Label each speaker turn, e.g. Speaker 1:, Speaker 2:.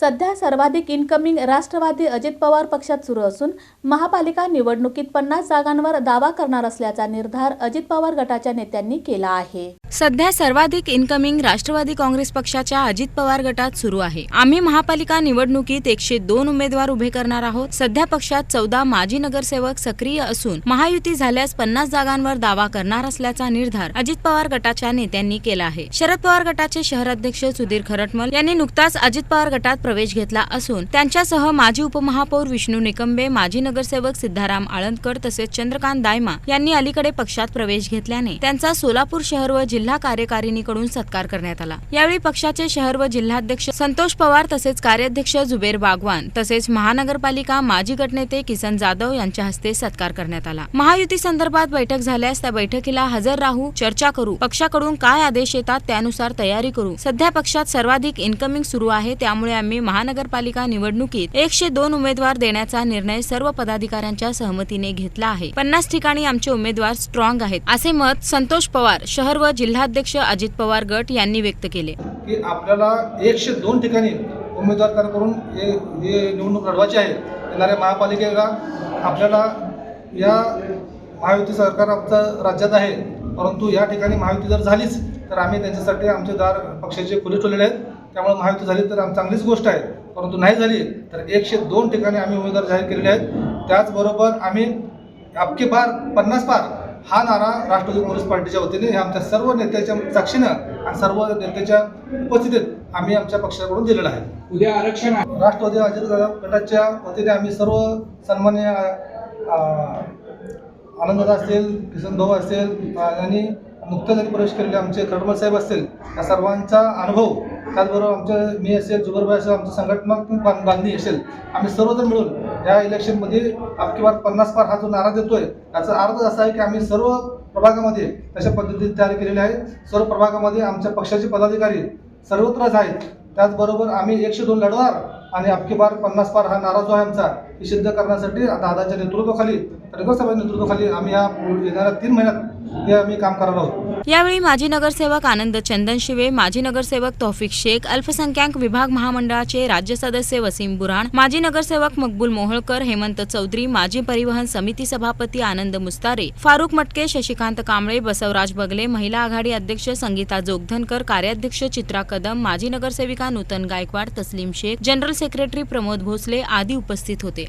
Speaker 1: सध्या सर्वाधिक इनकमिंग राष्ट्रवादी अजित पवार पक्षात सुरू असून महापालिका निवडणुकीत पन्नास जागांवर दावा करणार असल्याचा निर्धार अजित पवार गटाच्या नेत्यांनी केला आहे.
Speaker 2: सध्या सर्वाधिक इनकमिंग राष्ट्रवादी काँग्रेस पक्षाच्या अजित पवार गटात सुरू आहे. आम्ही महापालिका निवडणुकीत एकशे दोन उमेदवार उभे करणार आहोत. सध्या पक्षात चौदा माजी नगरसेवक सक्रिय असून महायुती झाल्यास पन्नास जागांवर दावा करणार असल्याचा निर्धार अजित पवार गटाच्या नेत्यांनी केला आहे. शरद पवार गटाचे शहराध्यक्ष सुधीर खरटमल यांनी नुकताच अजित पवार गटात प्रवेश घेतला असून त्यांच्यासह माजी उपमहापौर विष्णू निकंबे माजी नगरसेवक सिद्धाराम आळंदकर तसेच चंद्रकांत दायमा यांनी अलीकडे पक्षात प्रवेश घेतल्याने त्यांचा सोलापूर शहर व जिल्हा कार्यकारिणीकडून सत्कार करण्यात आला. यावेळी पक्षाचे शहर व जिल्हाध्यक्ष संतोष पवार तसेच कार्याध्यक्ष जुबेर बागवान तसेच महानगरपालिका माजी गटनेते किसन जाधव यांच्या हस्ते सत्कार करण्यात आला. महायुती संदर्भात बैठक झाल्यास त्या बैठकीला हजर राहू चर्चा करू पक्षाकडून काय आदेश येतात त्यानुसार तयारी करू. सध्या पक्षात सर्वाधिक इनकमिंग सुरू आहे त्यामुळे आम्ही महानगरपालिका निवडणुकीत एकशे दोन उमेदवार देण्याचा निर्णय सर्व पदाधिकाऱ्यांच्या सहमतीने घेतला आहे. पन्नास ठिकाणी आमचे उमेदवार स्ट्रॉंग आहेत असे मत संतोष पवार शहर व जिल्हाध्यक्ष अजित पवार गट यांनी व्यक्त केले.
Speaker 3: की आपल्याला एकशे दोन ठिकाणी उमेदवार तयार करून हे हे निवडणूक लढवायची आहे. येणाऱ्या महापालिकेला आपल्याला या महायुती सरकार आमचं राज्यात आहे. परंतु या ठिकाणी महायुती जर झालीच तर आम्ही त्यांच्यासाठी आमचे दार पक्षाचे खुले ठेवलेले आहेत. त्यामुळे महायुती झाली तर आम चांगलीच गोष्ट आहे. परंतु नाही झाली तर एकशे दोन ठिकाणी आम्ही उमेदवार जाहीर केलेले आहेत. त्याचबरोबर आम्ही अबकी पार पन्नास पार हा नारा राष्ट्रवादी काँग्रेस पार्टीच्या वतीने हे आमच्या सर्व नेत्याच्या साक्षीनं आणि सर्व नेत्याच्या उपस्थितीत आम्ही आमच्या पक्षाकडून दिलेला आहे.
Speaker 4: उद्या आरक्षण
Speaker 3: राष्ट्रवादी अजित गटाच्या वतीने आम्ही सर्व सन्मान्य आनंददा असतील किसन भाऊ असेल आणि नुकतेच प्रवेश केलेले आमचे खडमल साहेब असतील या सर्वांचा अनुभव त्याचबरोबर आमचे मी असेल जुगरभाई असेल आमचं संघटनात्मक बांधणी असेल आम्ही सर्वजण मिळून या इलेक्शनमध्ये आपकी बात पन्नास पार हा जो नारा देतोय याचा अर्थ असा आहे की आम्ही सर्व प्रभागामध्ये तशा पद्धतीने तयारी केलेले आहे सर्व प्रभागामध्ये आमच्या पक्षाचे पदाधिकारी सर्वत्रच आहेत. त्याचबरोबर आम्ही एकशे दोन लढवणार आणि अबकी बार पन्नास पार हा नारा जो आहे आमचा हे सिद्ध करण्यासाठी दादाच्या नेतृत्वाखाली हो साहेबांच्या नेतृत्वाखाली आम्ही या येणाऱ्या तीन महिन्यात हे आम्ही काम करणार आहोत.
Speaker 2: यावेळी माजी नगरसेवक आनंद चंदन शिवे माजी नगरसेवक तौफिक शेख अल्पसंख्याक विभाग महामंडळाचे राज्य सदस्य वसीम बुराण माजी नगरसेवक मकबूल मोहोळकर हेमंत चौधरी माजी परिवहन समिती सभापती आनंद मुस्तारे फारुख मटके शशिकांत कांबळे बसवराज बगले महिला आघाडी अध्यक्ष संगीता जोगधनकर कार्याध्यक्ष चित्रा कदम माजी नगरसेविका नूतन गायकवाड तस्लीम शेख जनरल सेक्रेटरी प्रमोद भोसले आदी उपस्थित होते.